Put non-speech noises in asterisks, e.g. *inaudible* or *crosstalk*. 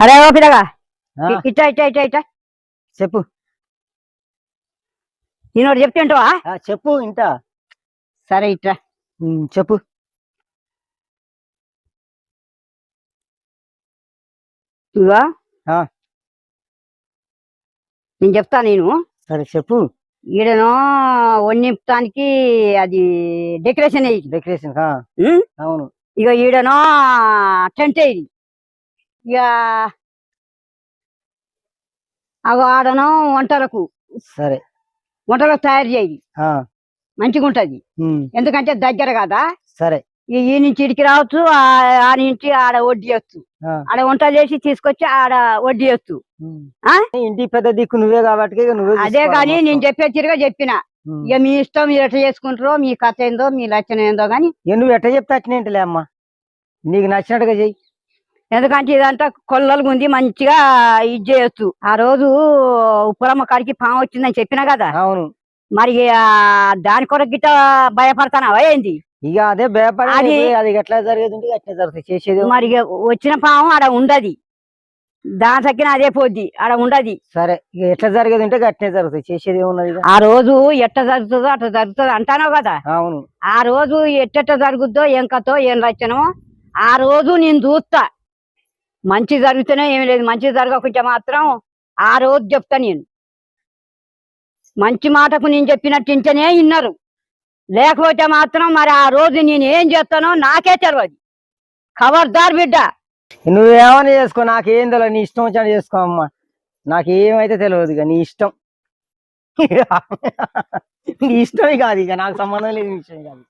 అరే ఓ పిల్లగా. ఇట్టా ఇట్టా ఇట్టా ఇట్టా చెప్పు. నేను ఒకటి చెప్తుంటావా చెప్పు ఇంటా సరే ఇట్రా. ఉమ్, చెప్పు. ఇవా. నేను చెప్తా నేను. సరే చెప్పు. ఈడనో వండింపటానికి అది డెకరేషన్ అయ్యి డెకరేషన్ అవును. ఇక ఈడనో టెంట్ అయ్యి ఇక అగో ఆడనో వంటలకు. సరే. వంటలకు తయారు చేయి. మంచిగా ఉంటది. ఎందుకంటే దగ్గర కదా. సరే. ఈ నుంచి ఇడికి రావచ్చు ఆ- నుంచి ఆడ వడ్డీ వేస్తూ ఆ, ఆడ వంట చేసి తీసుకొచ్చి ఆడ వడ్డీ. ఆ? ఇంటి పెద్ద దిక్కు నువ్వే కాబట్టి నువ్వే అదే కానీ నేను. చెప్పే తిరిగా చెప్పిన. ఇక మీ ఇష్టం మీరు ఎట్లా చేసుకుంటారో మీ కథ ఏందో మీ లక్షణం ఏందో గాని ఇక నువ్వు ఎట్ట చెప్తే అట్నేంటిలే అమ్మా. నీకు నచ్చినట్టుగా చెయ్యి. ఎందుకంటే ఇదంతా కొల్లలు ఉంది మంచిగా ఇది చేయొచ్చు. ఆ రోజు ఉప్పురమ్మ కాడికి పాము వచ్చిందని చెప్పిన కదా? అవును. మరి దాని కొరకు గిట్ట భయపడతానా ఏంది? ఇక అదే భయపడి అది- ఎట్లా జరిగేది అట్నే జరుగుతుంది చేసేది? మరి వచ్చిన పాము ఆడ ఉండది. దాని తగ్గిన అదే పోద్ది ఆడ ఉండది. సరే ఇక ఎట్లా జరిగేది ఉంటే అట్నే జరుగుతుంది చేసేది ఇక? ఆ రోజు ఎట్ట జరుగుతుందో అట్లా జరుగుతుంది అంటానో కదా? అవును. ఆ రోజు ఎట్టెట్ట జరుగుద్దో ఏం కథో ఏం రచనమో ఆ రోజు నేను చూస్తా. మంచి జరిగితేనే ఏమి లేదు. మంచి జరగకుంటే మాత్రం ఆ రోజు చెప్తా నేను. మంచి మాటకు నేను చెప్పినట్టు ఇంటనే విన్నారు లేకపోతే మాత్రం మరి ఆ రోజు నేను ఏం చేస్తానో నాకే తెలియదు ఖబర్దార్ బిడ్డ. నువ్వేమని చేసుకో నాకు ఏం తెలియదు నీ ఇష్టం వచ్చినట్టు చేసుకో అమ్మా. నాకు ఏమైతే తెలియదు ఇక నీ ఇష్టం. *laughs* నీ ఇష్టమే కాదు ఇక నాకు సంబంధం లేదు విషయం కాదు.